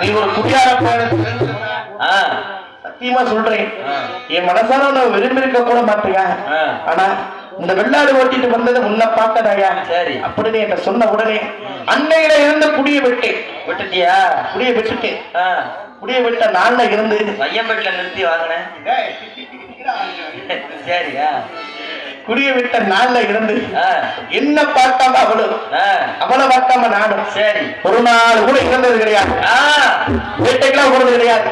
நீ ஒரு குடியார சத்தியமா சொல்றேன். என் மனசார நான் விரும்பி இருக்க கூட மாட்டியா. ஆனா இந்த வெள்ளாடு ஓட்டிட்டு வந்தது உன்னை பார்த்ததாயா? சரி. அப்படின்னு என்கிட்ட சொன்ன உடனே அன்னையில இருந்து குடிய விட்டேன். விட்டுட்டியா? குடிய விட்டுட்டேன் ஆ, குடிய விட்ட நாள்ல இருந்து வையம்பேட்டில் நிறுத்தி வாங்கினேன். சரியா குடிய விட்ட நாள்ல இருந்து என்ன பார்க்காம அவளும் அவளை பார்க்காம நானும். சரி. ஒரு நாள் கூட இருந்தது கிடையாது. வேட்டைக்கெல்லாம் போனது கிடையாது.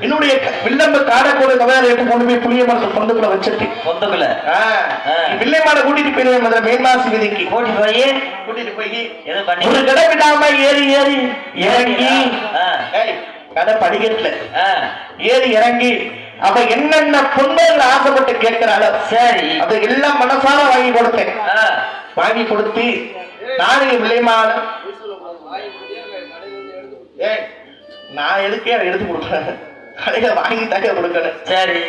என்னுடைய வில்லம்பு காடக்கூட கதையால எடுத்து கொண்டு போய் புளிய மரத்து பொந்துக்குள்ள ஆ, ஆ. நீ வில்லைமான கூட்டிட்டு போயிருவேன் முதல்ல மேல்மாசி விதிக்கு. கூட்டி போய்? கூட்டிட்டு போய். ஒரு கடை விடாம ஏறி ஏறி இறங்கி. கடை படிக்கட்டுல. ஏறி இறங்கி. அவ என்னென்ன பொண்ணுகள் ஆசைப்பட்டு கேட்கிறாளோ சரி. அதை எல்லாம் மனசார வாங்கி கொடுத்தேன். வாங்கி கொடுத்து நானே விலைமான ஏய் நான் எதுக்கே எடுத்து கொடுக்குறேன் கடையில வாங்கி தாக்க கொடுக்கணும். சரி.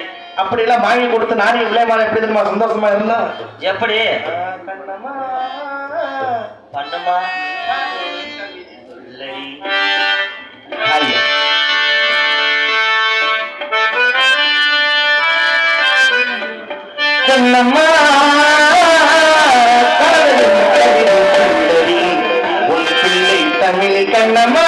அப்படி எல்லாம் வாங்கி கொடுத்து நானே விலைமான எப்படி தெரியுமா? சந்தோஷமா இருந்தா? எப்படி? பண்ணுமா? கண்ணம்மா. உன் பிள்ளை தமிழ் கண்ணம்மா.